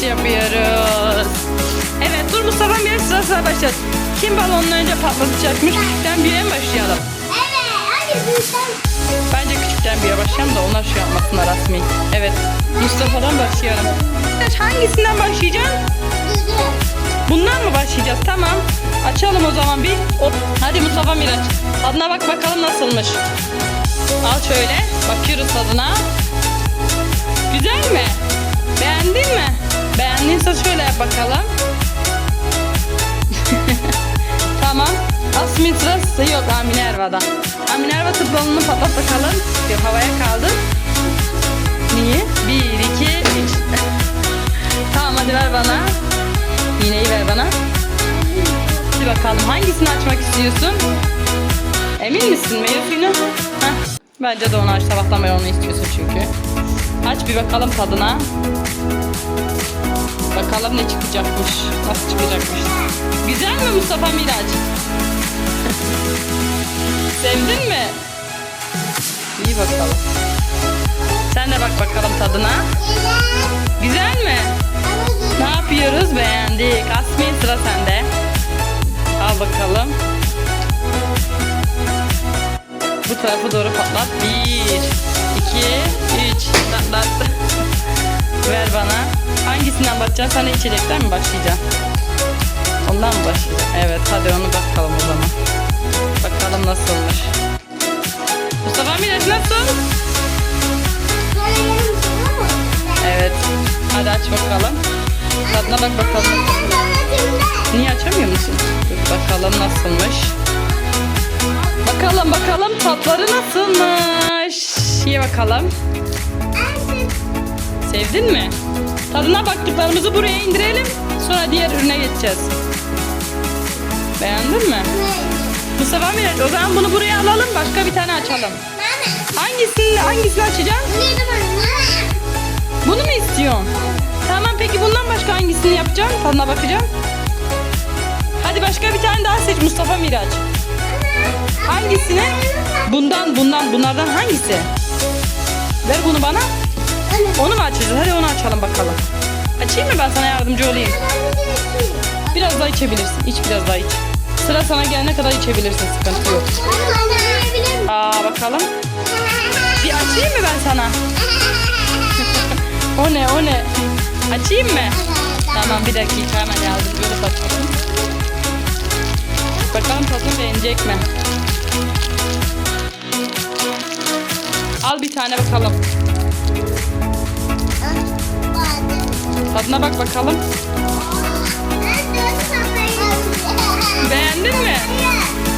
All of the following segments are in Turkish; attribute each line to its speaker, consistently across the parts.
Speaker 1: challenge yapıyoruz. Evet dur Mustafa bir sıra sıra başlat. Kim balonunu önce patlatacakmış? Küçükten büyüğe mi başlayalım?
Speaker 2: Evet. Hadi büyükten.
Speaker 1: Bence küçükten büyüğe başlayalım da onlar şey yapmasınlar Asmi. Evet Mustafa'dan başlayalım. Evet, Hangisinden başlayacaksın?
Speaker 2: Güzel.
Speaker 1: Bundan mı başlayacağız? Tamam. Açalım o zaman bir. Hadi Mustafa Miraç. Tadına bak bakalım nasılmış. Al şöyle. Bakıyoruz tadına. Güzel mi? Beğendin mi? Beğendiyse şöyle yap bakalım. tamam. Asmin sırası yok Aminerva'da. Aminerva tıp balonunu patlat bakalım. Bir havaya kaldı. Niye? Bir, iki, üç. tamam hadi ver bana. İğneyi ver bana. Hadi bakalım hangisini açmak istiyorsun? Emin misin meyve suyunu? Bence de onu aç. Sabahtan beri onu istiyorsun çünkü. Aç bir bakalım tadına. Bakalım ne çıkacakmış. Nasıl çıkacakmış. Güzel mi Mustafa Miraç? Sevdin mi? İyi bakalım. Sen de bak bakalım tadına. Güzel mi? Ne yapıyoruz? Beğendik. Asmin sıra sende. Al bakalım. Bu tarafı doğru patlat. Bir, iki, üç. Patlat. Ver bana. Hangisinden bakacaksın? Sana içecekten mi başlayacaksın? Ondan mı başlayacaksın? Evet hadi onu bakalım o zaman. Bakalım nasılmış. Mustafa Miraç nasıl? Evet. Hadi aç bakalım. Tadına bak bakalım. Niye açamıyor musun? Dur bakalım nasılmış. Bakalım bakalım tatları nasılmış. Ye bakalım. Sevdin mi? Tadına baktıklarımızı buraya indirelim. Sonra diğer ürüne geçeceğiz. Beğendin mi? Mustafa Miraç o zaman bunu buraya alalım. Başka bir tane açalım. Hangisini, hangisini açacaksın? Bunu mu istiyorsun? Tamam peki bundan başka hangisini yapacaksın? Tadına bakacaksın. Hadi başka bir tane daha seç Mustafa Miraç. Hangisini? Bundan, bundan, bunlardan hangisi? Ver bunu bana. Onu mu açacağız? Hadi onu açalım bakalım. Açayım mı ben sana yardımcı olayım? Biraz daha içebilirsin. İç biraz daha iç. Sıra sana gelene kadar içebilirsin. Sıkıntı yok. Aa bakalım. Bir açayım mı ben sana? O ne o ne? Açayım mı? Tamam bir dakika hemen yardımcı olup açalım. Bakalım tadını beğenecek mi? Al bir tane bakalım. Tadına bak bakalım. Beğendin mi?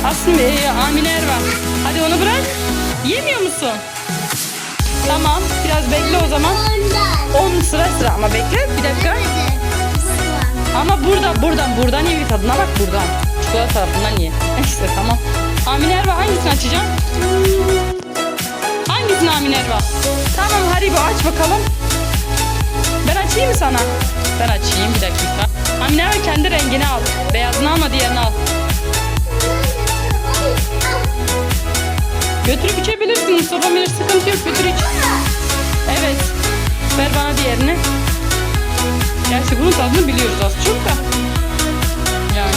Speaker 1: Aslında e, Amine Erva. Hadi onu bırak. Yemiyor musun? Tamam. Biraz bekle o zaman. 10 sıra sıra ama bekle. Bir dakika. Ama burada, buradan, buradan ye bir tadına bak buradan. Çikolata tarafından ye. İşte tamam. Amine Erva hangisini açacaksın? Hangisini Amine Erva? Tamam Haribo aç bakalım. Ben açayım mı sana? Ben açayım bir dakika. Amine Erva kendi rengini al. Beyazını alma diğerini al. Götürüp içebilirsin Mustafa Miraç sıkıntı yok götür iç. Evet. Ver bana diğerini. Gerçi bunun tadını biliyoruz az çok da. Yani.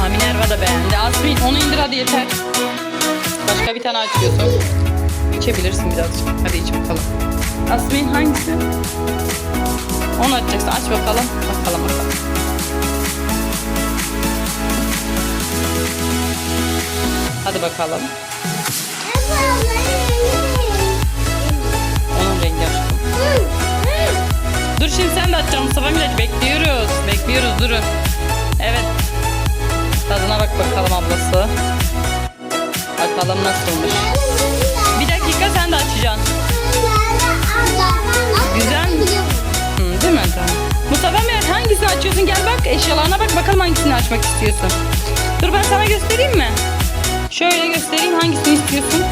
Speaker 1: Ha Minerva da beğendi. Asmin onu indir hadi yeter. Başka bir tane açıyorsun. İçebilirsin birazcık. Hadi iç bakalım. Asmin hangisi? Onu açacaksın. Aç bakalım. Bakalım bakalım. Hadi bakalım. Onun rengi aşkım. Dur şimdi sen de açacaksın Mustafa Miraç. Bekliyoruz. Bekliyoruz durun. Evet. Tadına bak bakalım ablası. Bakalım nasılmış. Bir açıyorsun? Gel bak eşyalarına bak bakalım hangisini açmak istiyorsun. Dur ben sana göstereyim mi? Şöyle göstereyim hangisini istiyorsun?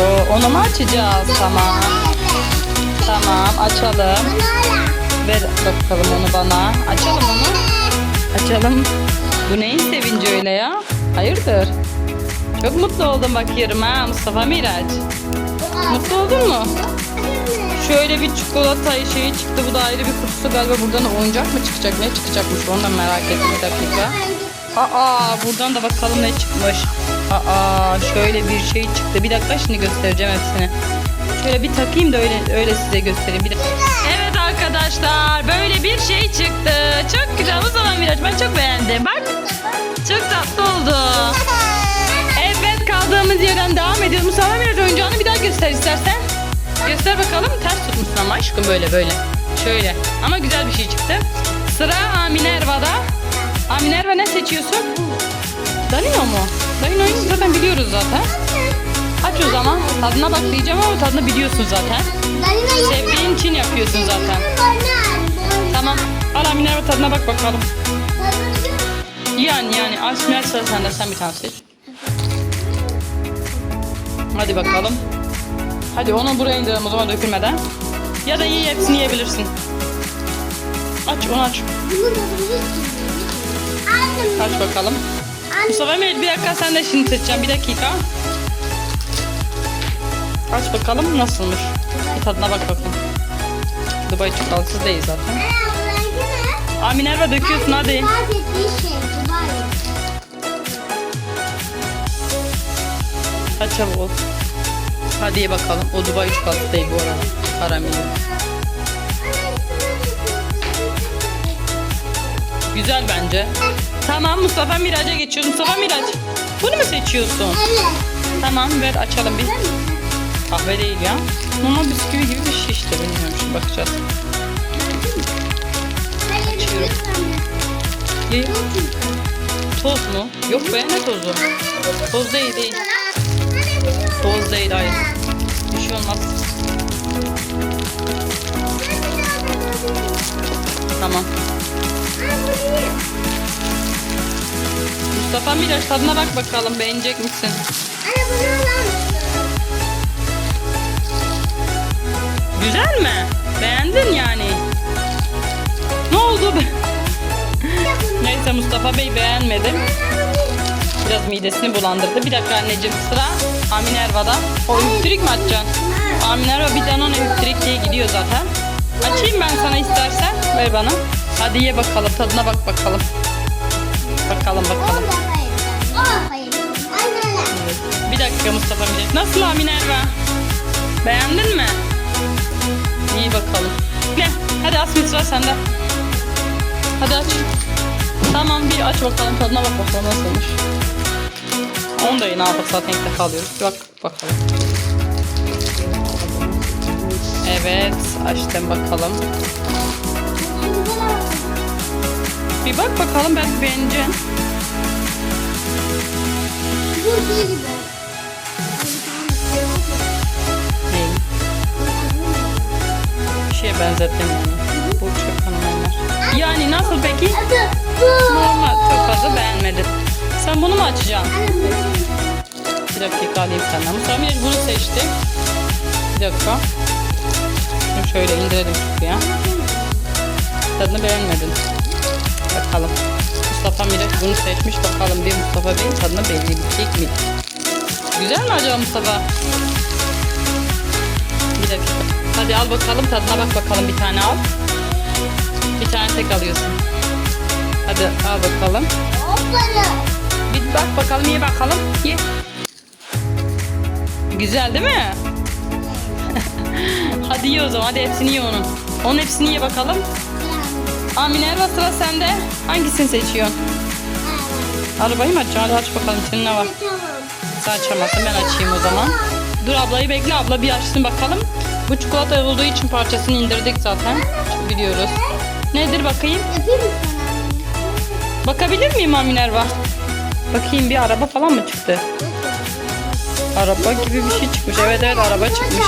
Speaker 1: O, onu mu açacağız? Tamam. Tamam açalım. Ver bakalım onu bana. Açalım onu. Açalım. Bu neyin sevinci öyle ya? Hayırdır? Çok mutlu oldum bakıyorum ha Mustafa Miraç. Mutlu oldun mu? Şöyle bir çikolata şeyi çıktı. Bu da ayrı bir kutusu. Galiba buradan da oyuncak mı çıkacak? Ne çıkacakmış? Onu da merak ettim bir dakika. Aa buradan da bakalım ne çıkmış. Aa şöyle bir şey çıktı. Bir dakika şimdi göstereceğim hepsini. Şöyle bir takayım da öyle öyle size göstereyim. Bir. Evet arkadaşlar böyle bir şey çıktı. Çok güzel. Bu zaman Miraç ben çok beğendim. Bak çok tatlı oldu. Evet kaldığımız yerden devam ediyoruz. Mustafa Miraç oyuncağını bir daha göster istersen. Göster bakalım. Ters tutmuşsun ama aşkım böyle böyle. Şöyle. Ama güzel bir şey çıktı. Sıra Amine Erva'da. Amine Erva ne seçiyorsun? Danilo mu? Danino'yu zaten biliyoruz zaten. Aç o zaman. Tadına bak diyeceğim ama tadını biliyorsun zaten. Sevdiğin için yapıyorsun zaten. Tamam. Al Amine Erva tadına bak bakalım. Yani yani Asmiyel sıra sende sen bir tane seç. Hadi bakalım. Hadi onu buraya indirelim o zaman dökülmeden. Ya da iyi hepsini yiyebilirsin. Aç onu aç. Aç bakalım. Mustafa Emel bir dakika sen de şimdi seçeceğim. Bir dakika. Aç bakalım nasılmış. Bir tadına bak bakalım. Dubai çikolatasız değil zaten. Amine Erva döküyorsun hadi. Hadi çabuk ol. Hadi bakalım. O Dubai çikolatası değil bu arada. Karameli. Güzel bence. Tamam Mustafa Miraç'a geçiyoruz. Mustafa Miraç. Bunu mu seçiyorsun? Tamam ver açalım bir. Kahve değil ya. Normal bisküvi gibi bir şey işte. Bilmiyorum şimdi bakacağız. Ye. Toz mu? Yok be ne tozu? Toz değil değil. Toz değil hayır. Bir şey olmaz. Tamam. Mustafa Miraç tadına bak bakalım beğenecek misin? Güzel mi? Beğendin yani. Ne oldu? Neyse Mustafa Bey beğenmedi. Biraz midesini bulandırdı. Bir dakika anneciğim sıra Amine Erva'da. O üftürük mü açacaksın? Amine Erva bir Danone üftürük diye gidiyor zaten. Açayım ben sana istersen. Ver bana. Hadi ye bakalım tadına bak bakalım. Bakalım bakalım. Bir dakika Mustafa Miraç. Nasıl Amine Erva? Beğendin mi? İyi bakalım. Ne? Hadi Asmin sıra sende. Hadi aç. Tamam bir aç bakalım tadına bak bakalım nasılmış. Onu da ne yapalım zaten ilk defa alıyoruz. Bir bak bakalım. Evet açtım bakalım. Bir bak bakalım belki beğeneceksin. Neyi? Bir şeye benzettim onu. Bu çöp fenomenler. Yani nasıl peki? Normal çok fazla beğenmedim. Sen bunu mu açacaksın? Bir dakika alayım senden. Mustafa Miraç bunu seçti. Bir dakika. Şunu şöyle indirelim şuraya. Tadını beğenmedin. Bakalım. Mustafa Miraç bunu seçmiş. Bakalım bir Mustafa Bey'in tadını beğenebilecek mi? Güzel mi acaba Mustafa? Bir dakika. Hadi al bakalım tadına bak bakalım bir tane al. Bir tane tek alıyorsun. Hadi al bakalım. Bir bak bakalım ye bakalım. Ye. Güzel değil mi? hadi ye o zaman. Hadi hepsini ye onun. Onun hepsini ye bakalım. Amine Erva sıra sende. Hangisini seçiyorsun? Arabayı mı açacaksın? Hadi aç bakalım senin ne var. Sen açamazsın ben açayım o zaman. Dur ablayı bekle abla bir açsın bakalım. Bu çikolata olduğu için parçasını indirdik zaten. Biliyoruz. Nedir bakayım? Bakabilir miyim Aminerva? Bakayım bir araba falan mı çıktı? Araba gibi bir şey çıkmış. Evet evet araba çıkmış.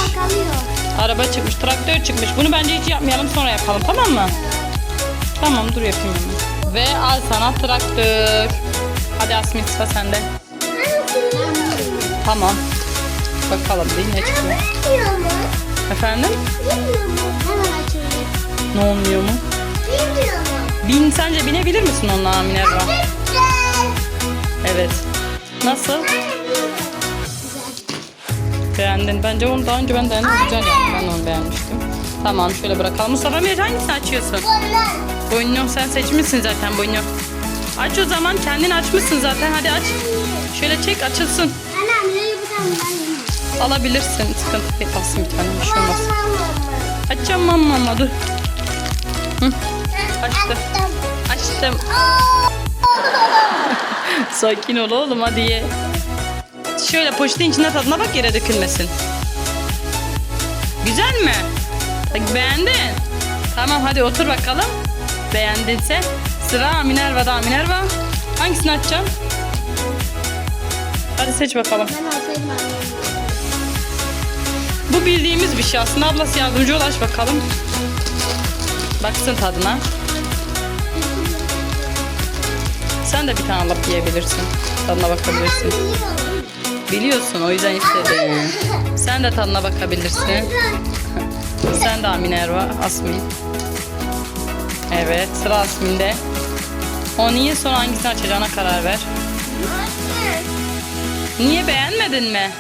Speaker 1: Araba çıkmış. Traktör çıkmış. Bunu bence hiç yapmayalım sonra yapalım tamam mı? Tamam dur yapayım hemen. Ve al sana traktör. Hadi Asmin sıra sende. Tamam. Bakalım bir ne çıkıyor. Efendim? Ne olmuyor mu? Bin sence binebilir misin onunla Minerva? Evet. Nasıl? Beğendin. Bence onu daha önce ben denedim. Güzel yani. Ben onu beğenmiştim. Tamam şöyle bırakalım. Mustafa Miraç hangisini açıyorsun?
Speaker 2: Bunlar.
Speaker 1: Boynum sen seçmişsin zaten boynum. Aç o zaman kendin açmışsın zaten hadi aç. Şöyle çek açılsın.
Speaker 2: Anam nereye buradan
Speaker 1: Alabilirsin sıkıntı değil alsın bir tane bir şey olmaz. Açacağım mama mama dur. Hı, açtım. Açtım. Sakin ol oğlum hadi ye. Şöyle poşetin içinde tadına bak yere dökülmesin. Güzel mi? Bak, Beğendin. Tamam hadi otur bakalım. Beğendinse sıra Minerva'da Minerva. Hangisini açacağım? Hadi seç bakalım.
Speaker 2: Ben.
Speaker 1: Bu bildiğimiz bir şey aslında. Ablası yardımcı ol aç bakalım. Baksın tadına. Sen de bir tane alıp yiyebilirsin. Tadına bakabilirsin. Biliyorsun o yüzden istedim. Sen de tadına bakabilirsin. Sen de Minerva, Asmin. Evet sıra Asmin'de. O niye sonra hangisini açacağına karar ver. Niye beğenmedin mi?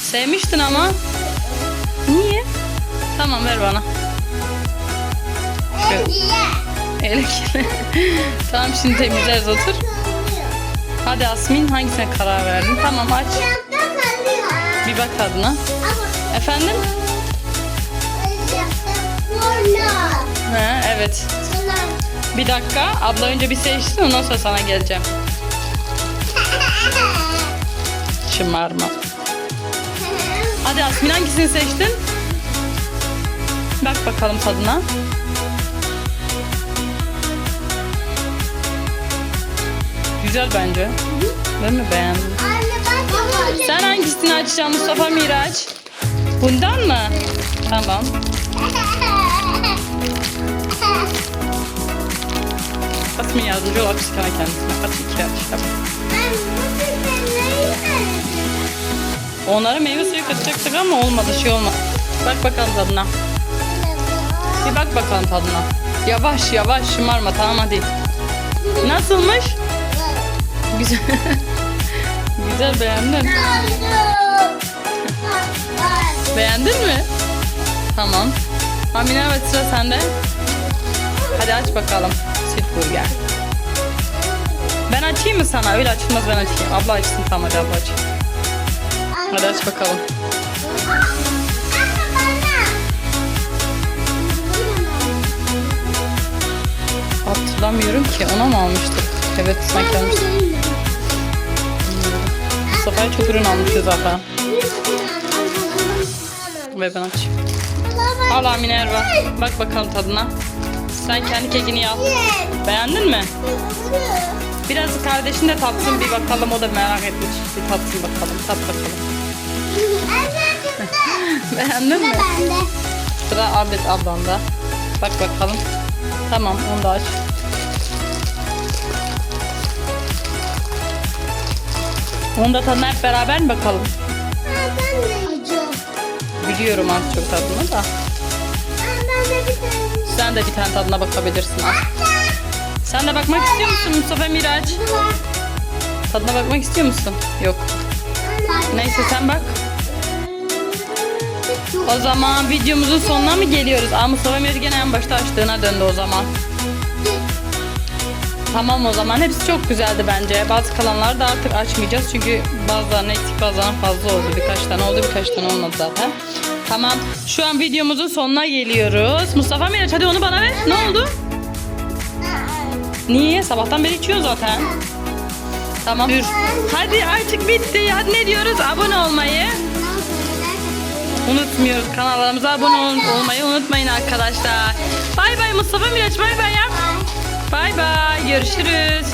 Speaker 1: Sevmiştin ama. Niye? Tamam ver bana. Ele tamam şimdi temizleriz otur. Hadi Asmin hangisine karar verdin? Tamam aç. Bir bak tadına. Efendim? Ha, evet. Bir dakika. Abla önce bir seçsin ondan sonra sana geleceğim. Şımarma. Hadi Asmin hangisini seçtin? Bak bakalım tadına. Güzel bence. Değil mi? Beğendim. Sen hangisini açacaksın Mustafa Miraç? Bundan mı? Tamam. Asmin yardımcı ol akışkana kendisine. At iki aç. Yap. Onlara meyve suyu katacaktık ama olmadı şey olmadı. Bak bakalım tadına. Bir bak bakalım tadına. Yavaş yavaş şımarma tamam hadi. Nasılmış? Güzel. Güzel beğendin. Beğendin mi? Tamam. Amine evet sıra sende. Hadi aç bakalım. Süt burger. Ben açayım mı sana? Öyle açılmaz ben açayım. Abla açsın tamam hadi abla aç. Hadi aç bakalım. Hatırlamıyorum ki. Ona mı almıştık? Evet sanki almıştık. Sefer çok ürün almışız zaten. Ve ben açayım. Al Amine Erva. Bak bakalım tadına. Sen kendi kekini yap. Beğendin mi? Biraz kardeşin de tatsın bir bakalım. O da merak etmiş. Bir tatsın bakalım. Tat bakalım. Beğendin mi? Sıra Ahmet ablanda. Bak bakalım. Tamam onu da aç. Onu da tadına hep beraber mi bakalım?
Speaker 2: Acı.
Speaker 1: Biliyorum az çok tadını da.
Speaker 2: Ben de.
Speaker 1: Sen de bir tane tadına bakabilirsin. Sen de bakmak istiyor musun Mustafa Miraç? Tadına bakmak istiyor musun? Yok. Neyse sen bak. O zaman videomuzun sonuna mı geliyoruz? Aa Mustafa Miraç gene en başta açtığına döndü o zaman. Tamam o zaman hepsi çok güzeldi bence. Bazı kalanları da artık açmayacağız çünkü bazılarına eksik bazılarına fazla oldu. Birkaç tane oldu birkaç tane olmadı zaten. Tamam şu an videomuzun sonuna geliyoruz. Mustafa Miraç hadi onu bana ver. Ne oldu? Niye? Sabahtan beri içiyor zaten. Tamam. Dur. Hadi artık bitti. Hadi ne diyoruz? Abone olmayı unutmuyoruz. Kanallarımıza abone ol- olmayı unutmayın arkadaşlar. Bay bay Mustafa Miraç bay bay. Bay bay. Görüşürüz.